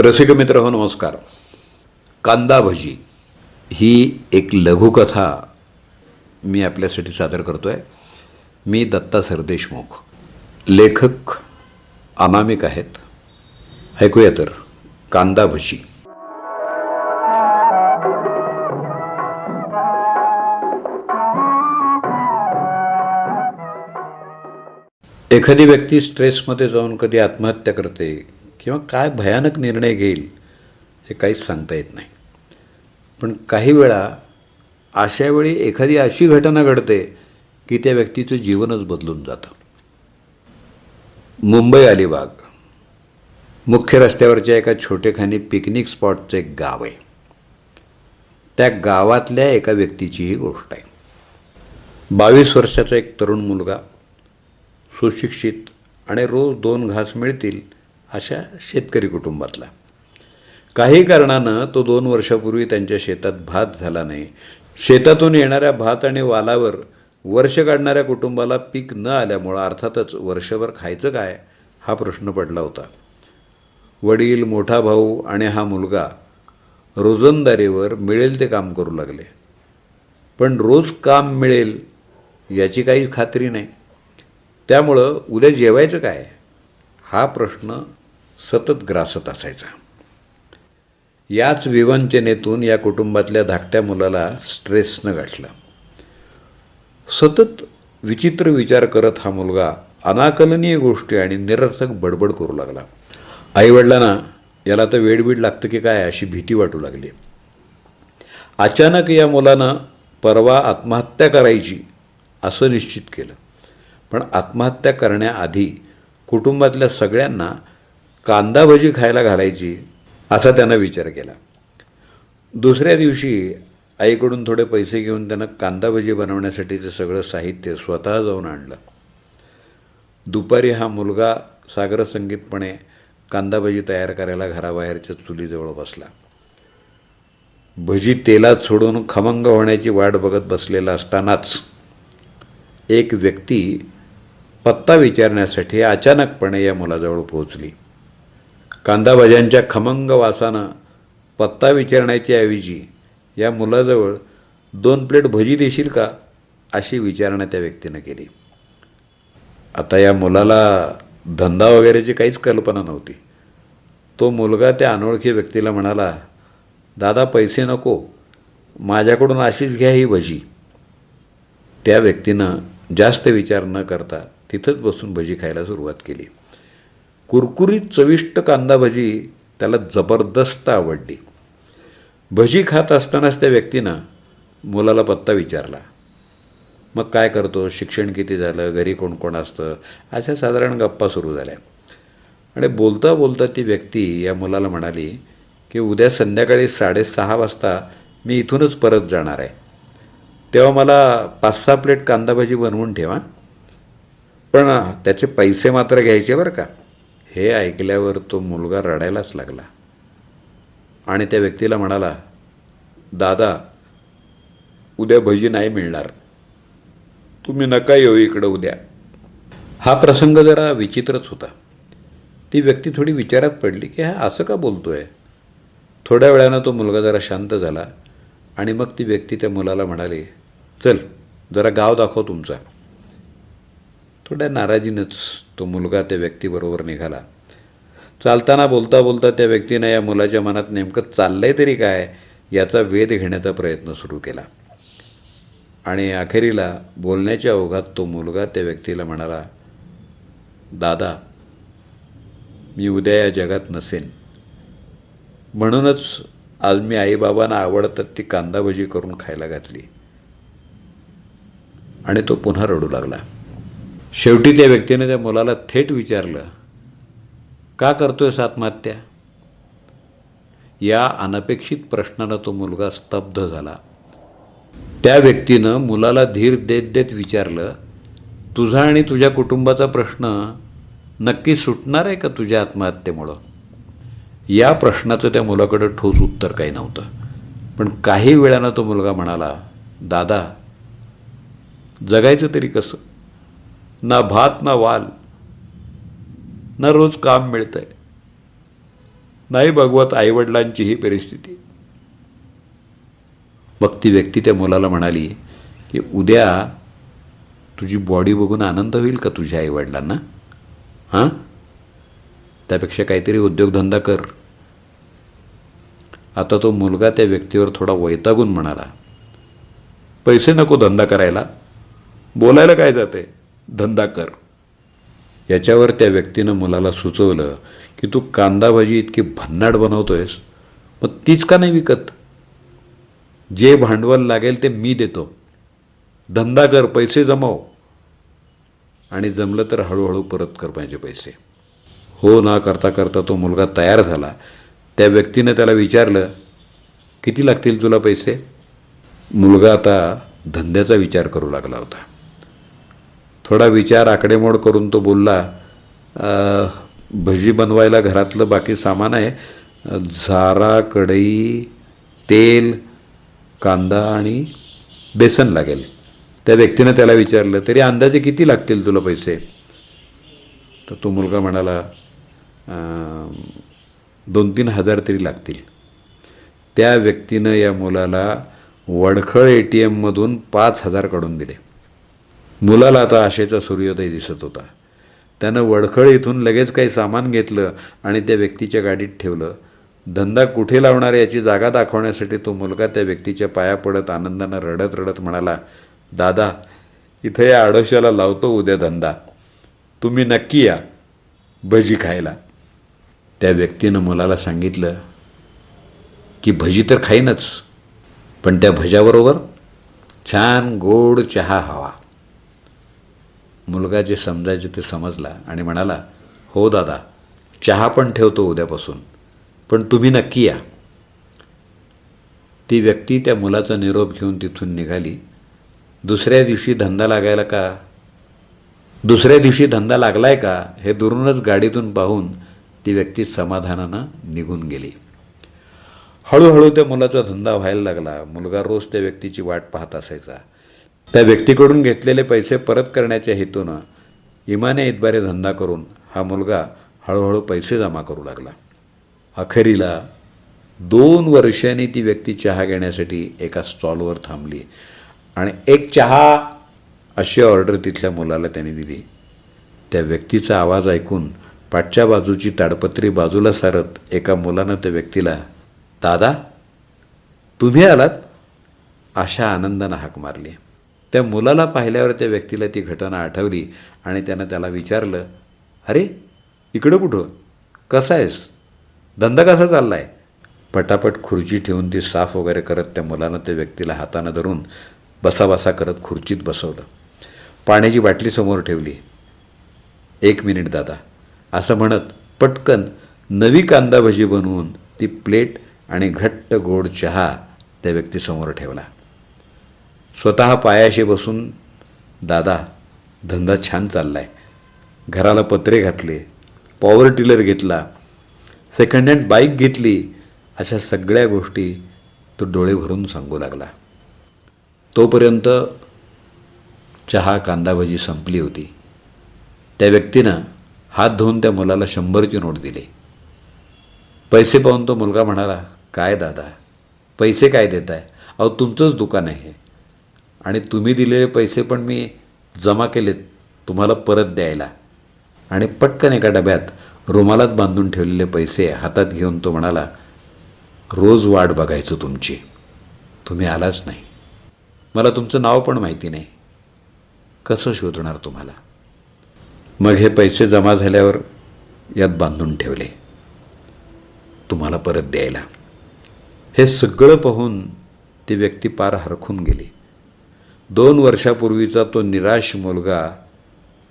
रसिक मित्र हो नमस्कार. कांदा भजी ही एक लघुकथा मी आपल्यासाठी सादर करतो आहे मी दत्ता सरदेशमुख. लेखक अनामिक आहेत. ऐकूया तर कांदा भजी. एखादी व्यक्ती स्ट्रेसमध्ये जाऊन कधी आत्महत्या करते किंवा काय भयानक निर्णय घेईल हे काहीच सांगता येत नाही. पण काही वेळा अशा वेळी एखादी अशी घटना घडते की त्या व्यक्तीचं जीवनच बदलून जातं. मुंबई अलिबाग. मुख्य रस्त्यावरच्या एका छोटेखानी पिकनिक स्पॉटचं एक गाव आहे. त्या गावातल्या एका व्यक्तीची ही गोष्ट आहे. बावीस वर्षाचा एक तरुण मुलगा सुशिक्षित आणि रोज दोन घास मिळतील अशा शेतकरी कुटुंबातला. काही कारणानं तो दोन वर्षापूर्वी त्यांच्या शेतात भात झाला नाही. शेतातून येणाऱ्या भात आणि वालावर वर्ष काढणाऱ्या कुटुंबाला पीक न आल्यामुळं अर्थातच वर्षभर खायचं काय हा प्रश्न पडला होता. वडील मोठा भाऊ आणि हा मुलगा रोजंदारीवर मिळेल ते काम करू लागले. पण रोज काम मिळेल याची काही खात्री नाही. त्यामुळं उद्या जेवायचं काय हा प्रश्न सतत ग्रासत असायचा. याच विवंचनेतून या कुटुंबातल्या धाकट्या मुलाला स्ट्रेसनं गाठलं. सतत विचित्र विचार करत हा मुलगा अनाकलनीय गोष्टी आणि निरर्थक बडबड करू लागला. आईवडिलांना याला तर वेडबीड लागतं की काय अशी भीती वाटू लागली. अचानक या मुलानं परवा आत्महत्या करायची असं निश्चित केलं. पण आत्महत्या करण्याआधी कुटुंबातल्या सगळ्यांना कांदा भजी खायला घालायची असा त्यानं विचार केला. दुसऱ्या दिवशी आईकडून थोडे पैसे घेऊन त्यानं कांदा भजी बनवण्यासाठीचं सगळं साहित्य स्वतः जाऊन आणलं. दुपारी हा मुलगा सागरसंगीतपणे कांदा भजी तयार करायला घराबाहेरच्या चुलीजवळ बसला. भजी तेलात सोडून खमंग होण्याची वाट बघत बसलेला असतानाच एक व्यक्ती पत्ता विचारण्यासाठी अचानकपणे या मुलाजवळ पोहोचली. कांदा भाज्यांच्या खमंग वासानं पत्ता विचारण्याच्या ऐवजी या मुलाजवळ दोन प्लेट भजी देशील का अशी विचारणा त्या व्यक्तीनं केली. आता या मुलाला धंदा वगैरेची काहीच कल्पना नव्हती. तो मुलगा त्या अनोळखी व्यक्तीला म्हणाला दादा पैसे नको माझ्याकडून अशीच घ्या ही भजी. त्या व्यक्तीनं जास्त विचार न करता तिथंच बसून भजी खायला सुरुवात केली. कुरकुरीत चविष्ट कांदा भजी त्याला जबरदस्त आवडली. भजी खात असतानाच त्या व्यक्तीनं मुलाला पत्ता विचारला. मग काय करतो? शिक्षण किती झालं? घरी कोण कोण असतं? अशा साधारण गप्पा सुरू झाल्या. आणि बोलता बोलता ती व्यक्ती या मुलाला म्हणाली की उद्या संध्याकाळी साडेसहा वाजता मी इथूनच परत जाणार आहे. तेव्हा मला पाच सहा प्लेट कांदा भाजी बनवून ठेवा. पण त्याचे पैसे मात्र घ्यायचे बरं का. हे ऐकल्यावर तो मुलगा रडायलाच लागला. आणि त्या व्यक्तीला म्हणाला दादा उद्या भजी नाही मिळणार. तुम्ही नका येऊ इकडं उद्या. हा प्रसंग जरा विचित्रच होता. ती व्यक्ती थोडी विचारात पडली की हा असं का बोलतोय? थोड्या वेळानं तो मुलगा जरा शांत झाला आणि मग ती व्यक्ती त्या मुलाला म्हणाली चल जरा गाव दाखव तुमचा. थोड्या नाराजीनंच तो मुलगा त्या व्यक्तीबरोबर निघाला. चालताना बोलता बोलता त्या व्यक्तीनं या मुलाच्या मनात नेमकं चाललंय तरी काय याचा वेध घेण्याचा प्रयत्न सुरू केला. आणि अखेरीला बोलण्याच्या ओघात तो मुलगा त्या व्यक्तीला म्हणाला दादा मी उद्या या जगात नसेन. म्हणूनच आज मी आईबाबांना आवडतात ती कांदा भजी करून खायला घातली. आणि तो पुन्हा रडू लागला. शेवटी त्या व्यक्तीने त्या मुलाला थेट विचारलं का करतोयस आत्महत्या या अनपेक्षित प्रश्नानं तो मुलगा स्तब्ध झाला. त्या व्यक्तीनं मुलाला धीर देत देत विचारलं तुझा आणि तुझ्या कुटुंबाचा प्रश्न नक्की सुटणार आहे का तुझ्या आत्महत्येमुळं? या प्रश्नाचं त्या मुलाकडं ठोस उत्तर काही नव्हतं. पण काही वेळानं तो मुलगा म्हणाला दादा जगायचं तरी कसं? ना भात ना वाल ना रोज काम मिळतंय. नाही बघवत आईवडिलांची ही परिस्थिती. मग ती व्यक्ती त्या मुलाला म्हणाली की उद्या तुझी बॉडी बघून आनंद होईल का तुझ्या आईवडिलांना? हां? त्यापेक्षा काहीतरी उद्योगधंदा कर. आता तो मुलगा त्या व्यक्तीवर थोडा वैतागून म्हणाला पैसे नको धंदा करायला. बोलायला काय जाते धंदा कर याच्यावर त्या व्यक्तीनं मुलाला सुचवलं की तू कांदा भाजी इतकी भन्नाट बनवतोयस मग तीच का नाही विकत? जे भांडवल लागेल ते मी देतो. धंदा कर पैसे जमाव. आणि जमलं तर हळूहळू परत कर पाहिजे पैसे. हो ना करता करता तो मुलगा तयार झाला. त्या व्यक्तीनं त्याला विचारलं किती लागतील तुला पैसे? मुलगा आता धंद्याचा विचार करू लागला होता. थोडा विचार आकडेमोड करून तो बोलला भजी बनवायला घरातलं बाकी सामान आहे. झारा कढई तेल कांदा आणि बेसन लागेल. त्या व्यक्तीनं त्याला विचारलं तरी अंदाजे किती लागतील तुला पैसे? तर तो मुलगा म्हणाला दोन तीन हजार तरी लागतील. त्या व्यक्तीनं या मुलाला वडखळ ए टी एममधून पाच हजार काढून दिले. मुलाला आता आशेचा सूर्योदय दिसत होता. त्यानं वडखळ इथून लगेच काही सामान घेतलं आणि त्या व्यक्तीच्या गाडीत ठेवलं. धंदा कुठे लावणार याची जागा दाखवण्यासाठी तो मुलगा त्या व्यक्तीच्या पाया पडत आनंदानं रडत रडत म्हणाला दादा इथं या आडोशाला लावतो उद्या धंदा. तुम्ही नक्की या भजी खायला. त्या व्यक्तीनं मुलाला सांगितलं की भजी तर खाईनच पण त्या भज्याबरोबर छान गोड चहा हवा. मुलगा जे समजायचे ते समजला आणि म्हणाला हो दादा चहा पण ठेवतो उद्यापासून पण तुम्ही नक्की या. ती व्यक्ती त्या मुलाचा निरोप घेऊन तिथून निघाली. दुसऱ्या दिवशी धंदा लागायला का? दुसऱ्या दिवशी धंदा लागलाय का? हे दुरूनच गाडीतून पाहून ती व्यक्ती समाधानानं निघून गेली. हळूहळू त्या मुलाचा धंदा व्हायला लागला. मुलगा रोज त्या व्यक्तीची वाट पाहत असायचा. त्या व्यक्तीकडून घेतलेले पैसे परत करण्याच्या हेतूनं इमाने इतबारे धंदा करून हा मुलगा हळूहळू पैसे जमा करू लागला. अखेरीला दोन वर्षांनी ती व्यक्ती चहा घेण्यासाठी एका स्टॉलवर थांबली आणि एक चहा अशी ऑर्डर तिथल्या मुलाला त्याने दिली. त्या व्यक्तीचा आवाज ऐकून पाठच्या बाजूची ताडपत्री बाजूला सारत एका मुलानं त्या व्यक्तीला दादा तुम्ही आलात? अशा आनंदानं हाक मारली. त्या मुलाला पाहिल्यावर त्या व्यक्तीला ती घटना आठवली आणि त्यानं त्याला विचारलं अरे इकडं कुठं? कसा आहेस? धंदा कसा आहे पटापट खुर्ची ठेवून ती साफ वगैरे करत त्या मुलानं त्या व्यक्तीला हातानं धरून बसाबसा करत खुर्चीत बसवलं. पाण्याची बाटली समोर ठेवली. एक मिनिट दादा असं म्हणत पटकन नवी कांदा भजी बनवून ती प्लेट आणि घट्ट गोड चहा त्या व्यक्तीसमोर ठेवला. स्वतः पायाशी बसून दादा धंदा छान चाललाय. घराला पत्रे घातले पॉवर टिलर घेतला सेकंड हँड बाईक घेतली अशा सगळ्या गोष्टी तो डोळे भरून सांगू लागला. तोपर्यंत चहा कांदाभजी संपली होती. त्या व्यक्तीनं हात धुवून त्या मुलाला शंभरची नोट दिली. पैसे पाहून तो मुलगा म्हणाला काय दादा पैसे काय देत आहे अहो तुमचंच दुकान आहे. आणि तुम्ही दिलेले पैसे पण मी जमा केलेत तुम्हाला परत द्यायला. आणि पटकन एका डब्यात रुमालात बांधून ठेवलेले पैसे हातात घेऊन तो म्हणाला रोज वाट बघायचो तुमची. तुम्ही आलाच नाही. मला तुमचं नाव पण माहिती नाही. कसं शोधणार तुम्हाला? मग हे पैसे जमा झाल्यावर यात बांधून ठेवले. तुम्हाला परत द्यायला. हे सगळं पाहून ती व्यक्ती पार हरखून गेली. दोन वर्षापूर्वीचा तो निराश मुलगा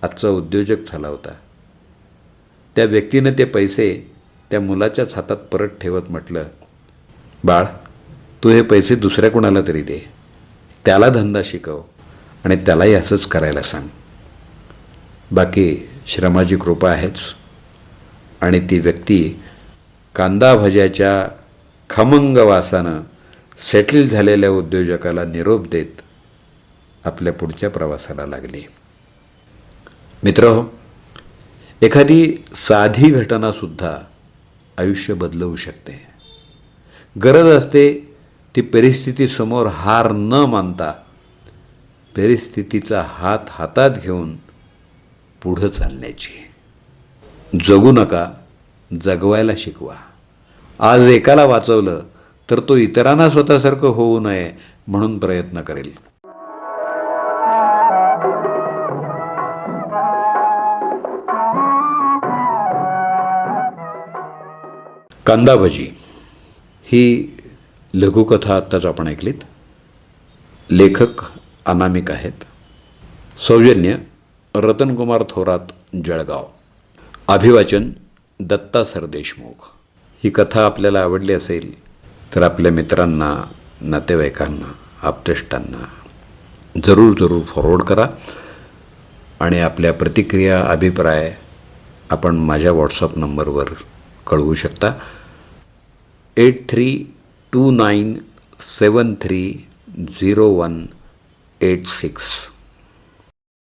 आजचा उद्योजक झाला होता. त्या व्यक्तीनं ते पैसे त्या मुलाच्याच हातात परत ठेवत म्हटलं बाळ तू हे पैसे दुसऱ्या कोणाला तरी दे. त्याला धंदा शिकव आणि त्यालाही असंच करायला सांग. बाकी श्रमाची कृपा आहेच. आणि ती व्यक्ती कांदा भज्याच्या खमंग वासानं सेटल झालेल्या उद्योजकाला निरोप देत आपल्या पुढच्या प्रवासाला लागली. मित्र एखादी साधी घटनासुद्धा आयुष्य बदलवू शकते. गरज असते ती परिस्थितीसमोर हार न मानता परिस्थितीचा हात हातात घेऊन पुढं चालण्याची. जगू नका जगवायला शिकवा. आज एकाला वाचवलं तर तो इतरांना स्वतःसारखं होऊ नये म्हणून प्रयत्न करेल. कांदा भजी ही लघुकथा आत्ताच आपण ऐकलीत. लेखक अनामिक आहेत. सौजन्य रतनकुमार थोरात जळगाव. अभिवाचन दत्ता सरदेशमुख ही कथा आपल्याला आवडली असेल तर आपल्या मित्रांना नातेवाईकांना आप्तेष्टांना जरूर जरूर फॉरवर्ड करा आणि आपल्या प्रतिक्रिया अभिप्राय आपण माझ्या व्हॉट्सअप नंबरवर कळवू शकता. Eight three two nine seven three zero one eight six